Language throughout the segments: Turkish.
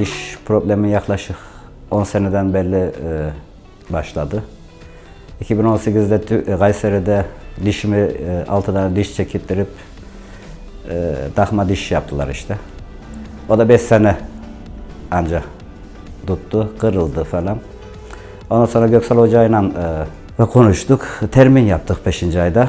diş problemi yaklaşık 10 seneden beri e, başladı. 2018'de Tü- Kayseri'de dişimi e, 6 tane diş çekittirip e, takma diş yaptılar işte. O da 5 sene anca tuttu, kırıldı falan. Ondan sonra Göksel Hoca'yla e, konuştuk. Termin yaptık 5. ayda.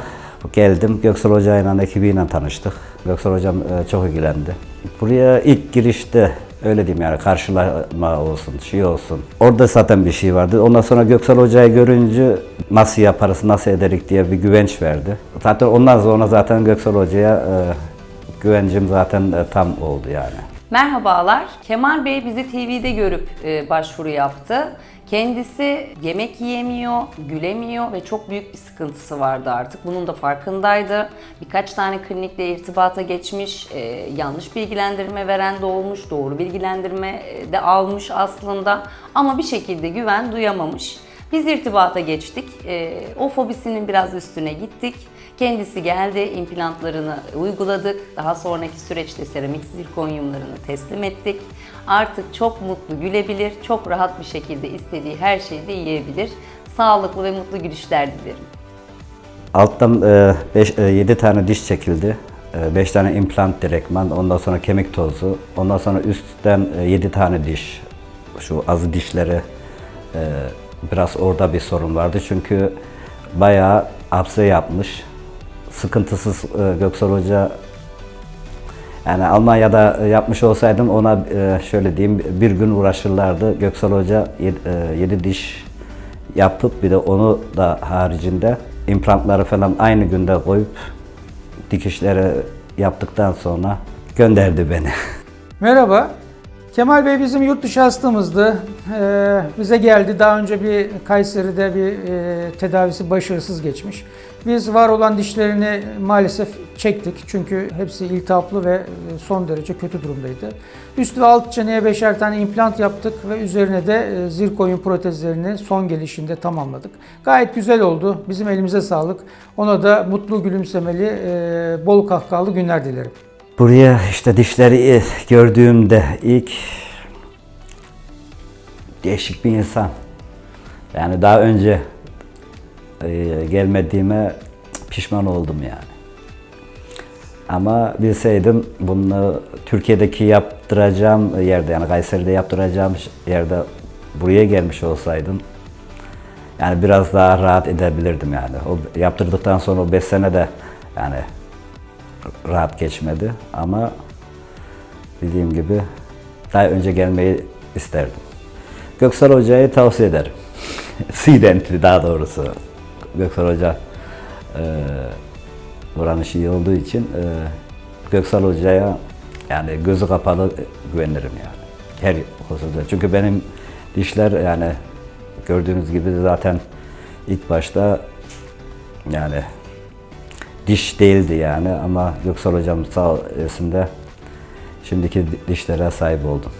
Geldim Göksel Hoca'yla ekibiyle tanıştık. Göksel Hocam e, çok ilgilendi. Buraya ilk girişte öyle diyeyim yani karşılama olsun, şey olsun. Orada zaten bir şey vardı. Ondan sonra Göksel Hoca'yı görünce nasıl yaparız, nasıl ederik diye bir güvenç verdi. Zaten ondan sonra zaten Göksel Hoca'ya e, güvencim zaten e, tam oldu yani. Merhabalar. Kemal Bey bizi TV'de görüp e, başvuru yaptı. Kendisi yemek yiyemiyor, gülemiyor ve çok büyük bir sıkıntısı vardı artık. Bunun da farkındaydı. Birkaç tane klinikle irtibata geçmiş, e, yanlış bilgilendirme veren de olmuş, doğru bilgilendirme de almış aslında. Ama bir şekilde güven duyamamış. Biz irtibata geçtik. E, o fobisinin biraz üstüne gittik. Kendisi geldi, implantlarını uyguladık. Daha sonraki süreçte seramik zirkonyumlarını teslim ettik. Artık çok mutlu gülebilir, çok rahat bir şekilde istediği her şeyi de yiyebilir. Sağlıklı ve mutlu gülüşler dilerim. Alttan 7 tane diş çekildi. 5 tane implant direktman, ondan sonra kemik tozu, ondan sonra üstten 7 tane diş. Şu azı dişleri e, biraz orada bir sorun vardı çünkü bayağı apse yapmış. Sıkıntısız e, Göksel Hoca yani Almanya'da yapmış olsaydım ona e, şöyle diyeyim bir gün uğraşırlardı. Göksel Hoca 7 diş yapıp bir de onu da haricinde implantları falan aynı günde koyup dikişleri yaptıktan sonra gönderdi beni. Merhaba. Kemal Bey bizim yurt dışı hastamızdı. Ee, bize geldi. Daha önce bir Kayseri'de bir e, tedavisi başarısız geçmiş. Biz var olan dişlerini maalesef çektik. Çünkü hepsi iltihaplı ve e, son derece kötü durumdaydı. Üst ve alt çeneye beşer tane implant yaptık ve üzerine de e, zirkonyum protezlerini son gelişinde tamamladık. Gayet güzel oldu. Bizim elimize sağlık. Ona da mutlu, gülümsemeli, e, bol kahkahalı günler dilerim. Buraya işte dişleri gördüğümde ilk değişik bir insan. Yani daha önce e, gelmediğime pişman oldum yani. Ama bilseydim bunu Türkiye'deki yaptıracağım yerde yani Kayseri'de yaptıracağım yerde buraya gelmiş olsaydım yani biraz daha rahat edebilirdim yani. O yaptırdıktan sonra o 5 sene de yani rahat geçmedi ama dediğim gibi daha önce gelmeyi isterdim. Göksel Hoca'yı tavsiye ederim. Sidentli daha doğrusu. Göksel Hoca e, buranın iyi olduğu için e, Göksel Hoca'ya yani gözü kapalı güvenirim yani. Her hususta. Çünkü benim dişler yani gördüğünüz gibi zaten ilk başta yani diş değildi yani ama Göksel Hocam sağ olsun şimdiki dişlere sahip oldum.